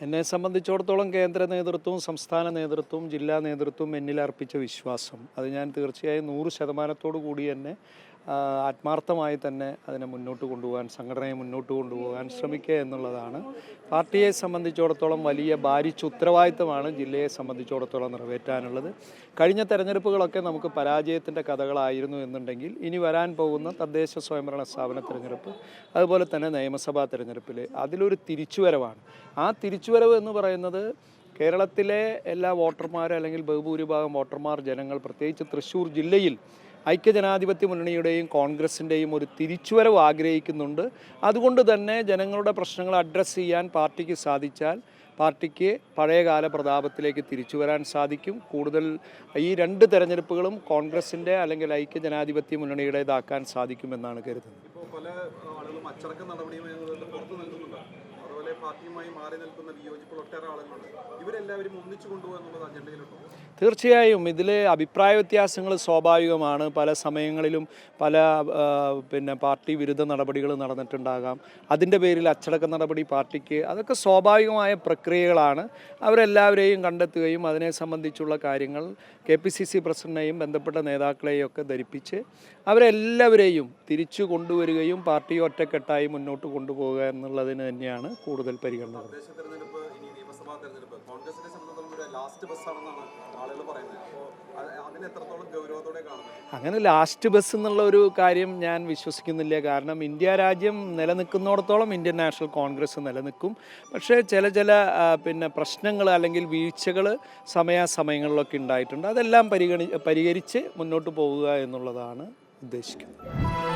എന്നെ സംബന്ധിച്ചിടത്തോളം കേന്ദ്ര നേതൃത്വവും സംസ്ഥാന നേതൃത്വവും ജില്ലാ നേതൃത്വവും എന്നിൽ അർപ്പിച്ച വിശ്വാസം. അത് ഞാൻ തീർച്ചയായും നൂറ് ശതമാനത്തോടു കൂടി തന്നെ ആത്മാർത്ഥമായി തന്നെ അതിനെ മുന്നോട്ട് കൊണ്ടുപോകാൻ സംഘടനയെ മുന്നോട്ട് കൊണ്ടുപോകാൻ ശ്രമിക്കുക എന്നുള്ളതാണ്. പാർട്ടിയെ സംബന്ധിച്ചിടത്തോളം വലിയ ഭാരിച്ച ഉത്തരവാദിത്തമാണ് ജില്ലയെ സംബന്ധിച്ചിടത്തോളം നിറവേറ്റാനുള്ളത്. കഴിഞ്ഞ തെരഞ്ഞെടുപ്പുകളൊക്കെ നമുക്ക് പരാജയത്തിന്റെ കഥകളായിരുന്നു എന്നുണ്ടെങ്കിൽ ഇനി വരാൻ പോകുന്ന തദ്ദേശ സ്വയംഭരണ സ്ഥാപന തിരഞ്ഞെടുപ്പ് അതുപോലെ തന്നെ നിയമസഭാ തിരഞ്ഞെടുപ്പിൽ അതിലൊരു തിരിച്ചുവരവാണ്. ആ തിരിച്ചുവരവ് എന്ന് പറയുന്നത് കേരളത്തിലെ എല്ലാ വോട്ടർമാരും അല്ലെങ്കിൽ ബഹുഭൂരിഭാഗം വോട്ടർമാർ ജനങ്ങൾ പ്രത്യേകിച്ച് തൃശ്ശൂർ ജില്ലയിൽ ഐക്യജനാധിപത്യ മുന്നണിയുടെയും കോൺഗ്രസിന്റെയും ഒരു തിരിച്ചുവരവ് ആഗ്രഹിക്കുന്നുണ്ട്. അതുകൊണ്ട് തന്നെ ജനങ്ങളുടെ പ്രശ്നങ്ങൾ അഡ്രസ്സ് ചെയ്യാൻ പാർട്ടിക്ക് സാധിച്ചാൽ പാർട്ടിക്ക് പഴയകാല പ്രതാപത്തിലേക്ക് തിരിച്ചു വരാൻ സാധിക്കും. കൂടുതൽ ഈ രണ്ട് തെരഞ്ഞെടുപ്പുകളും കോൺഗ്രസിന്റെ അല്ലെങ്കിൽ ഐക്യജനാധിപത്യ മുന്നണിയുടേതാക്കാൻ സാധിക്കുമെന്നാണ് കരുതുന്നത്. നടപടിയുമായി അതുപോലെ പാർട്ടിയുമായി മാറി നിൽക്കുന്ന വിയോജിപ്പുകൾ ഒട്ടേറെ ആളുകളുണ്ട്. ഇവരെല്ലാവരും ഒന്നിച്ചു കൊണ്ടുപോകുക അജണ്ടയിലുണ്ടോ? തീർച്ചയായും ഇതിൽ അഭിപ്രായ വ്യത്യാസങ്ങൾ സ്വാഭാവികമാണ്. പല സമയങ്ങളിലും പല പിന്നെ പാർട്ടി വിരുദ്ധ നടപടികൾ നടന്നിട്ടുണ്ടാകാം. അതിന്റെ പേരിൽ അച്ചടക്ക നടപടി പാർട്ടിക്ക് അതൊക്കെ സ്വാഭാവികമായ പ്രക്രിയകളാണ്. അവരെല്ലാവരെയും കണ്ടെത്തുകയും അതിനെ സംബന്ധിച്ചുള്ള കാര്യങ്ങൾ കെ പി സി സി പ്രസിഡന്റിനെയും ബന്ധപ്പെട്ട നേതാക്കളെയും ഒക്കെ ധരിപ്പിച്ച് അവരെല്ലാവരെയും തിരിച്ചു കൊണ്ടുവരികയും പാർട്ടി ഒറ്റക്കെട്ടായി മുന്നോട്ട് കൊണ്ടുപോകുക എന്നുള്ളതിന് തന്നെയാണ് കൂടുതൽ പരിഗണന അങ്ങനെ ലാസ്റ്റ് ബസ് എന്നുള്ള ഒരു കാര്യം ഞാൻ വിശ്വസിക്കുന്നില്ല. കാരണം ഇന്ത്യ രാജ്യം നിലനിൽക്കുന്നിടത്തോളം ഇന്ത്യൻ നാഷണൽ കോൺഗ്രസ് നിലനിൽക്കും. പക്ഷേ ചില ചില പിന്നെ പ്രശ്നങ്ങൾ അല്ലെങ്കിൽ വീഴ്ചകൾ സമയാസമയങ്ങളിലൊക്കെ ഉണ്ടായിട്ടുണ്ട്. അതെല്ലാം പരിഗണി പരിഹരിച്ച് മുന്നോട്ട് പോവുക എന്നുള്ളതാണ് ഉദ്ദേശിക്കുന്നത്.